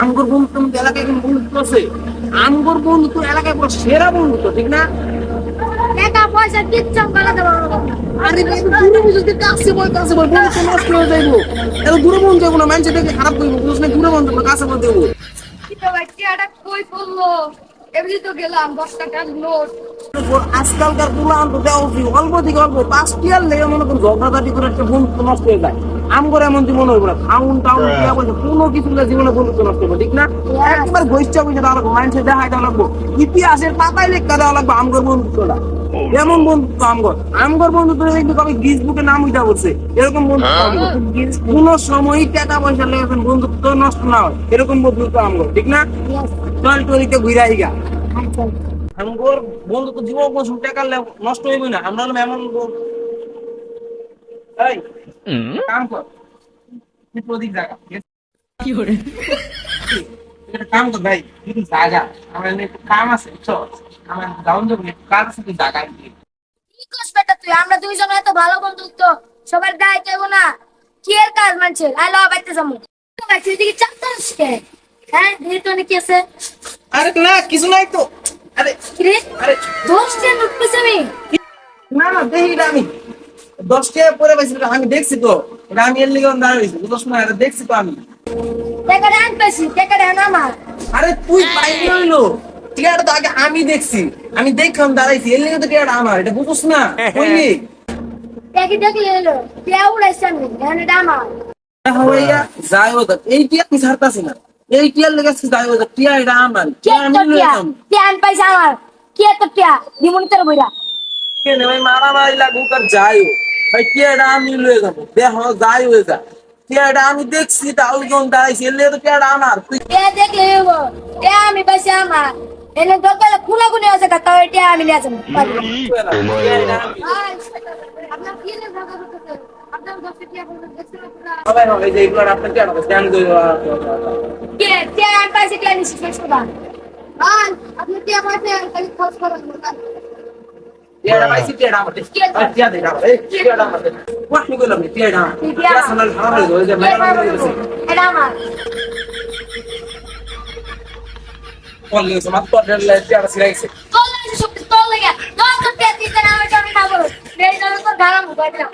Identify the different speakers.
Speaker 1: আমগর এলাকায় কোনো বন্ধুত্ব আছে। আমগর বন্ধু তো এলাকায় পুরো সেরা বন্ধুত্ব ঠিক না?
Speaker 2: টাকা পয়সা কিচ্ছু গলাতে পারব
Speaker 1: আরে দূরে বুঝতে কাছে বল কাছে বল বন্ধু নষ্ট হয়ে যাইবো। এত দূরে বন্ধু যাব না মানুষ দেখে খারাপ করব বুঝছ না? দূরে বন্ধু কাছে বল দেবো
Speaker 2: কিন্তু ভাই টিয়াটা কই পড়ল এমনি তো গেলাম দশ টাকার নোট।
Speaker 1: আজকালকার পোলা অল্প থেকে অল্প। পাঁচ টিয়ার লেগে মনে করুন ঝগড়াঝাটি করে একটা বন্ধু নষ্ট হয়ে যায়। আম করে এমন জীবন হইব না। খাউন টাউন দিয়া বলছে কোনো কিছু না জীবনে বন্ধুত্ব নষ্ট ঠিক না? একবার ঘষটা বুঝে দেওয়া লাগবো মানুষের দেখাই দেওয়া লাগবো। ইতিহাসের পাতায় লেখা দেওয়া লাগবো আমগর বন্ধুত্বটা যেমন বন্ধুত্ব আমগর আমগর বন্ধুত্ব কিন্তু কবে গিজ বুকে নাম উঠা বলছে। এরকম বন্ধুত্ব আমগর কোন সময়ই টাকা পয়সা লেগে বন্ধুত্ব নষ্ট না হয়। এরকম বন্ধুত্ব আমগর ঠিক না? চল টলিতে ঘুরে আইগা আমগর বন্ধুত্ব জীবন টাকা নষ্ট হইবে না। আমরা হলাম এমন এই কাম কর। তুই প্রদীপ জায়গা কি করে? কাম কর ভাই তুই জায়গা। আমার একটু কাম আছে বুঝছ? আমার গাউন যাব কাজ আছে তুই জায়গা
Speaker 2: কি করছ বেটা তুই? আমরা দুইজন এত ভালো বন্ধুত্ব সবার গায়ে কেউ না। কি এর কাজ মানছে আই লও বাইতে যাব। তুই দিকে হ্যাঁ দিদি তো নাকি আছে।
Speaker 1: আরে না কিছু নাই তো। আরে আরে দশ টাকা পরে পাইছি আমি দেখছি তো। এটা আমি এর লিগে দাঁড়াইছি না? এটা দেখছি তো আমি।
Speaker 2: আমার।
Speaker 1: আরে তুই পাইনি হইল। টিয়াটা তো আগে আমি দেখছি। আমি দেখলাম দাঁড়াইছি এর লিগে তো টিয়াটা আমার এটা বুঝছ না?
Speaker 2: এলো টিয়া উড়াইছে আমি এটা আমার।
Speaker 1: হইয়া যাই হোক এই টিয়া আমি ছাড়তাছি না। এই টিয়ার লেগে আজকে যাই টিয়া এটা আমার
Speaker 2: কি
Speaker 1: টিয়া আমি
Speaker 2: তো টিয়া
Speaker 1: যাম।
Speaker 2: টিয়া পাইছে আমার কি এত টিয়া দিমুনি তোর বইরা
Speaker 1: কেন ভাই মারামারি লাগুক আর যাই হোক। ভাই টিয়াটা আমি লয়ে যাব? দেখ যাই হয়ে যা টিয়াটা আমি দেখছি তাও যখন দাঁড়াইছি এর লিগে তো টিয়াটা আমার? তুই
Speaker 2: টিয়া দেখলে এলো টিয়া আমি পাইছে আমার? এনে দরকার খুলা খুনি আছে কাকা টিয়া আমি নিয়ে যাব।
Speaker 1: আমি-
Speaker 2: আপনার কি রে ভাগা করতেছে আপনার দশটা টিয়া বলতে দেখছেন আপনারা
Speaker 1: সবাই হবে যে এইগুলো আপনার টিয়াটা স্ট্যান্ড করে
Speaker 2: কে টিয়া আন পাইছে নিছি? শেষ কথা। আন আপনি টিয়া পাইছে খালি খরচ করেন
Speaker 1: টিয়াটা পাইছি টিয়াটা আমার টিয়া দে আমার এই টিয়াটা আমার কোট নি কইলাম টিয়াটা আমার টিয়া সানাল খারাপ হয়ে গেছে হয়ে
Speaker 2: এটা আমার
Speaker 1: কল গেছে মাত্র টিয়াটা সিরাইছে
Speaker 2: তোর লাগে সব তোর লাগে দশ টিয়া দিতে না আমি আমি খাব এই জন্য তোর গালাম উঠাই দিলাম